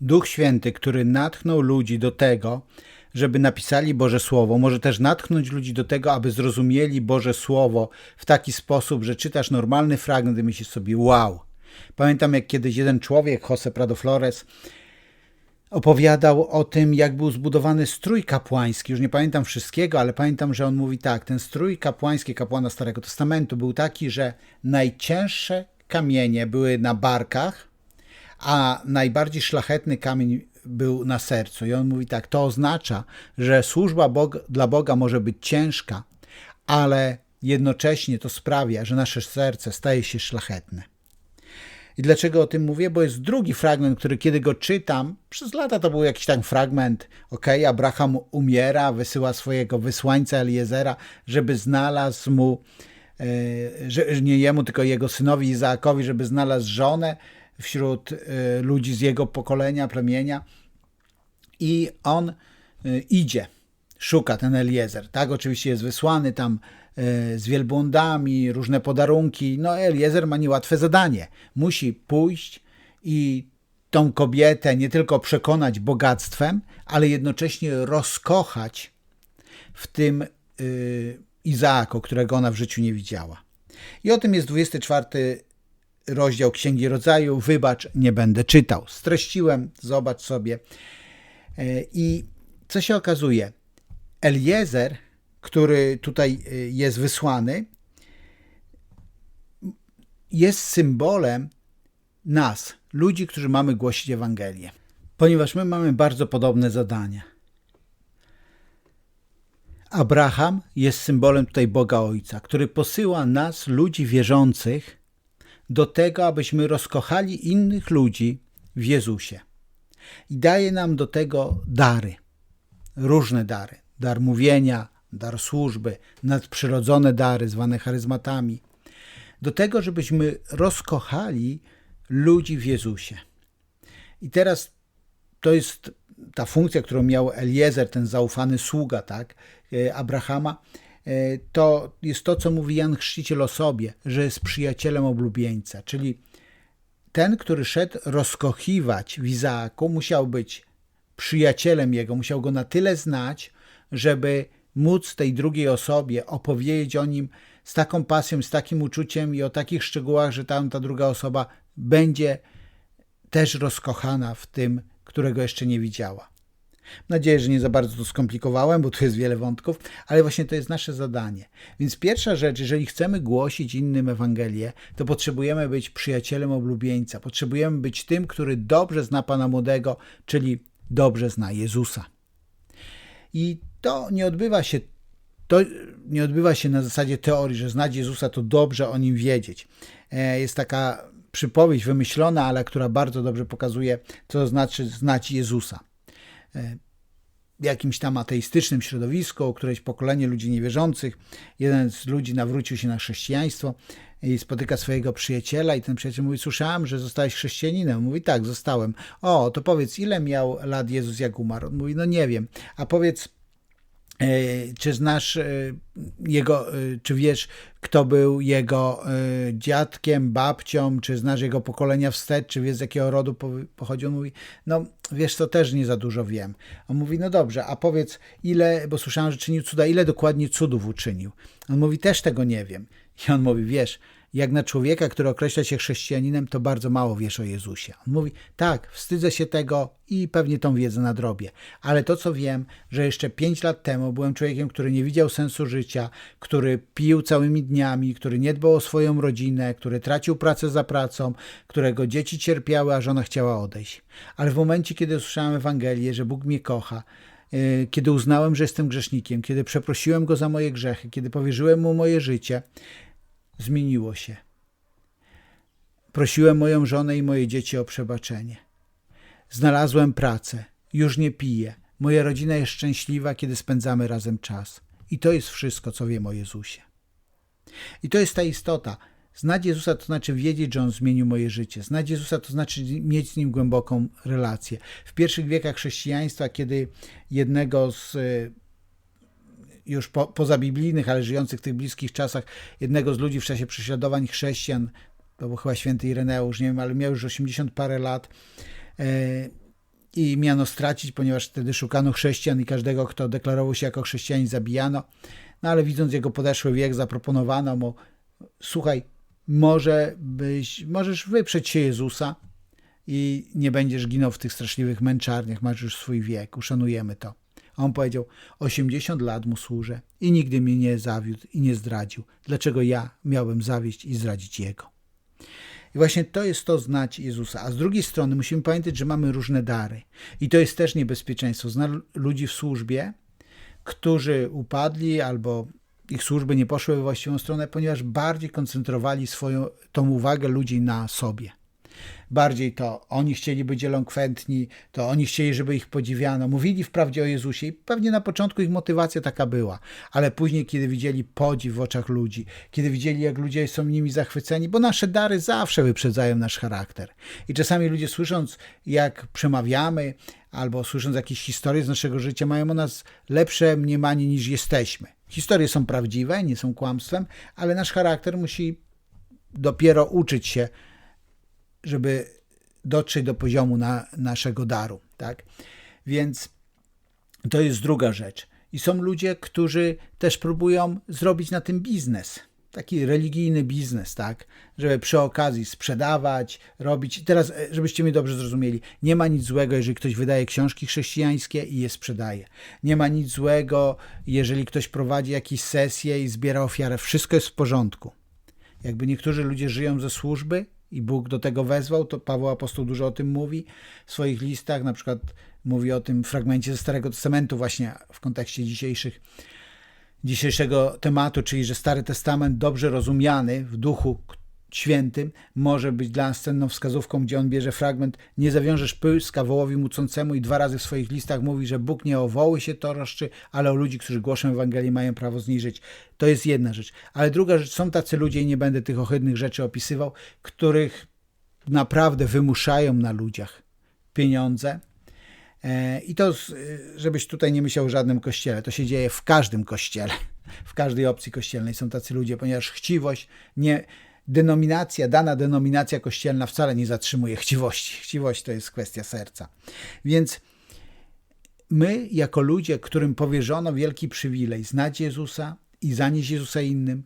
Duch Święty, który natchnął ludzi do tego, żeby napisali Boże Słowo, może też natchnąć ludzi do tego, aby zrozumieli Boże Słowo w taki sposób, że czytasz normalny fragment i myślisz sobie wow. Pamiętam jak kiedyś jeden człowiek, Jose Prado Flores, opowiadał o tym, jak był zbudowany strój kapłański. Już nie pamiętam wszystkiego, ale pamiętam, że on mówi tak: ten strój kapłański kapłana Starego Testamentu był taki, że najcięższe kamienie były na barkach, a najbardziej szlachetny kamień był na sercu. I on mówi tak: to oznacza, że służba Boga, dla Boga może być ciężka, ale jednocześnie to sprawia, że nasze serce staje się szlachetne. I dlaczego o tym mówię? Bo jest drugi fragment, który kiedy go czytam, przez lata to był jakiś tam fragment, ok, Abraham umiera, wysyła swojego wysłańca Eliezera, żeby znalazł mu, e, że nie jemu, tylko jego synowi Izaakowi, żeby znalazł żonę wśród e, ludzi z jego pokolenia, plemienia. I on e, idzie, szuka ten Eliezer. Tak, oczywiście jest wysłany tam E, z wielbłądami, różne podarunki. No Eliezer ma niełatwe zadanie. Musi pójść i tą kobietę nie tylko przekonać bogactwem, ale jednocześnie rozkochać w tym Izaako, którego ona w życiu nie widziała. I o tym jest 24 rozdział Księgi Rodzaju. Wybacz, nie będę czytał. Streściłem, zobacz sobie. E, I co się okazuje? Eliezer który tutaj y, jest wysłany, jest symbolem nas, ludzi, którzy mamy głosić Ewangelię. Ponieważ my mamy bardzo podobne zadania. Abraham jest symbolem tutaj Boga Ojca, który posyła nas, ludzi wierzących, do tego, abyśmy rozkochali innych ludzi w Jezusie. I daje nam do tego dary, różne dary. Dar mówienia, dar służby, nadprzyrodzone dary zwane charyzmatami, do tego, żebyśmy rozkochali ludzi w Jezusie. I teraz to jest ta funkcja, którą miał Eliezer, ten zaufany sługa, tak, e, Abrahama, to jest to, co mówi Jan Chrzciciel o sobie, że jest przyjacielem oblubieńca, czyli ten, który szedł rozkochiwać w Izaaku, musiał być przyjacielem jego, musiał go na tyle znać, żeby móc tej drugiej osobie opowiedzieć o nim z taką pasją, z takim uczuciem i o takich szczegółach, że tam ta druga osoba będzie też rozkochana w tym, którego jeszcze nie widziała. Mam nadzieję, że nie za bardzo to skomplikowałem, bo tu jest wiele wątków, ale właśnie to jest nasze zadanie. Więc pierwsza rzecz, jeżeli chcemy głosić innym Ewangelię, to potrzebujemy być przyjacielem oblubieńca. Potrzebujemy być tym, który dobrze zna Pana Młodego, czyli dobrze zna Jezusa. I to nie odbywa się to nie odbywa się na zasadzie teorii, że znać Jezusa to dobrze o nim wiedzieć. E, jest taka przypowieść wymyślona, ale która bardzo dobrze pokazuje, co to znaczy znać Jezusa. E, jakimś tam ateistycznym środowisku, któreś pokolenie ludzi niewierzących, jeden z ludzi nawrócił się na chrześcijaństwo i spotyka swojego przyjaciela i ten przyjaciel mówi, słyszałem, że zostałeś chrześcijaninem. Mówi, tak, zostałem. O, to powiedz, ile miał lat Jezus, jak umarł? On mówi, no nie wiem. A powiedz, czy znasz e, jego, e, czy wiesz, kto był jego dziadkiem, babcią, czy znasz jego pokolenia wstecz, czy wiesz, z jakiego rodu pochodzi? On mówi, no wiesz, to też nie za dużo wiem. On mówi, no dobrze, a powiedz, ile, bo słyszałem, że czynił cuda, ile dokładnie cudów uczynił? On mówi, też tego nie wiem. I on mówi, wiesz, jak na człowieka, który określa się chrześcijaninem, to bardzo mało wiesz o Jezusie. On mówi, tak, wstydzę się tego i pewnie tą wiedzę nadrobię, ale to co wiem, że jeszcze pięć lat temu byłem człowiekiem, który nie widział sensu życia, który pił całymi dniami, który nie dbał o swoją rodzinę, który tracił pracę za pracą, którego dzieci cierpiały, a żona chciała odejść. Ale w momencie, kiedy usłyszałem Ewangelię, że Bóg mnie kocha, y, kiedy uznałem, że jestem grzesznikiem, kiedy przeprosiłem Go za moje grzechy, kiedy powierzyłem Mu moje życie, zmieniło się. Prosiłem moją żonę i moje dzieci o przebaczenie. Znalazłem pracę, już nie piję. Moja rodzina jest szczęśliwa, kiedy spędzamy razem czas. I to jest wszystko, co wiem o Jezusie. I to jest ta istota. Znać Jezusa to znaczy wiedzieć, że On zmienił moje życie. Znać Jezusa to znaczy mieć z Nim głęboką relację. W pierwszych wiekach chrześcijaństwa, kiedy jednego z już po, pozabiblijnych, ale żyjących w tych bliskich czasach, jednego z ludzi w czasie prześladowań chrześcijan, to był chyba święty Ireneusz, nie wiem, ale miał już 80 parę lat, e, i miano stracić, ponieważ wtedy szukano chrześcijan i każdego, kto deklarował się jako chrześcijanin, zabijano. No ale widząc jego podeszły wiek, zaproponowano mu: Słuchaj, może byś, możesz wyprzeć się Jezusa i nie będziesz ginął w tych straszliwych męczarniach, masz już swój wiek, uszanujemy to. A on powiedział: 80 lat mu służę i nigdy mnie nie zawiódł i nie zdradził. Dlaczego ja miałbym zawieść i zdradzić jego? I właśnie to jest to znać Jezusa. A z drugiej strony musimy pamiętać, że mamy różne dary. I to jest też niebezpieczeństwo. Znam ludzi w służbie, którzy upadli albo ich służby nie poszły we właściwą stronę, ponieważ bardziej koncentrowali swoją tą uwagę ludzi na sobie. Bardziej to oni chcieli być elokwentni, to oni chcieli, żeby ich podziwiano. Mówili wprawdzie o Jezusie i pewnie na początku ich motywacja taka była, ale później, kiedy widzieli podziw w oczach ludzi, kiedy widzieli, jak ludzie są nimi zachwyceni, bo nasze dary zawsze wyprzedzają nasz charakter. I czasami ludzie słysząc, jak przemawiamy, albo słysząc jakieś historie z naszego życia, mają o nas lepsze mniemanie niż jesteśmy. Historie są prawdziwe, nie są kłamstwem, ale nasz charakter musi dopiero uczyć się żeby dotrzeć do poziomu na, naszego daru. Tak? Więc to jest druga rzecz. I są ludzie, którzy też próbują zrobić na tym biznes. Taki religijny biznes, tak? Żeby przy okazji sprzedawać, robić. Teraz, e, żebyście mnie dobrze zrozumieli, nie ma nic złego, jeżeli ktoś wydaje książki chrześcijańskie i je sprzedaje. Nie ma nic złego, jeżeli ktoś prowadzi jakieś sesje i zbiera ofiarę. Wszystko jest w porządku. Jakby niektórzy ludzie żyją ze służby, i Bóg do tego wezwał, to Paweł Apostoł dużo o tym mówi w swoich listach, na przykład mówi o tym fragmencie ze Starego Testamentu właśnie w kontekście dzisiejszych, dzisiejszego tematu, czyli że Stary Testament dobrze rozumiany w duchu świętym może być dla nas cenną wskazówką, gdzie on bierze fragment nie zawiążesz pyłska wołowi mucącemu i dwa razy w swoich listach mówi, że Bóg nie o woły się toroszczy, ale o ludzi, którzy głoszą Ewangelię mają prawo zniżyć. To jest jedna rzecz. Ale druga rzecz, są tacy ludzie i nie będę tych ohydnych rzeczy opisywał, których naprawdę wymuszają na ludziach pieniądze, e, i to, żebyś tutaj nie myślał o żadnym kościele, to się dzieje w każdym kościele, w każdej opcji kościelnej są tacy ludzie, ponieważ chciwość nie, denominacja, dana denominacja kościelna wcale nie zatrzymuje chciwości. Chciwość to jest kwestia serca. Więc my, jako ludzie, którym powierzono wielki przywilej znać Jezusa i zanieść Jezusa innym,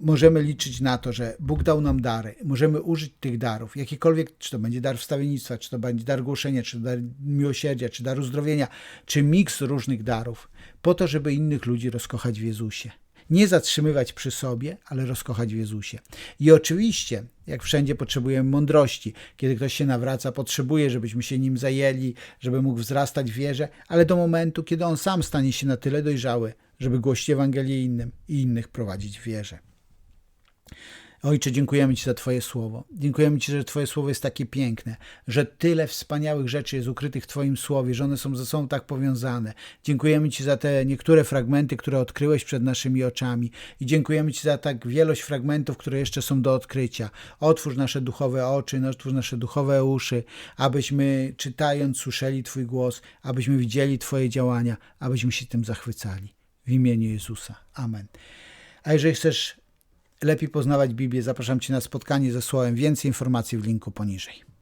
możemy liczyć na to, że Bóg dał nam dary, możemy użyć tych darów, jakikolwiek, czy to będzie dar wstawiennictwa, czy to będzie dar głoszenia, czy dar miłosierdzia, czy dar uzdrowienia, czy miks różnych darów, po to, żeby innych ludzi rozkochać w Jezusie nie zatrzymywać przy sobie, ale rozkochać w Jezusie. I oczywiście, jak wszędzie potrzebujemy mądrości. Kiedy ktoś się nawraca, potrzebuje, żebyśmy się nim zajęli, żeby mógł wzrastać w wierze, ale do momentu, kiedy on sam stanie się na tyle dojrzały, żeby głosić Ewangelię innym i innych prowadzić w wierze. Ojcze, dziękujemy Ci za Twoje słowo. Dziękujemy Ci, że Twoje słowo jest takie piękne, że tyle wspaniałych rzeczy jest ukrytych w Twoim słowie, że one są ze sobą tak powiązane. Dziękujemy Ci za te niektóre fragmenty, które odkryłeś przed naszymi oczami i dziękujemy Ci za tak wielość fragmentów, które jeszcze są do odkrycia. Otwórz nasze duchowe oczy, otwórz nasze duchowe uszy, abyśmy czytając słyszeli Twój głos, abyśmy widzieli Twoje działania, abyśmy się tym zachwycali. W imieniu Jezusa. Amen. A jeżeli chcesz lepiej poznawać Biblię, zapraszam Cię na spotkanie ze Słowem. Więcej informacji w linku poniżej.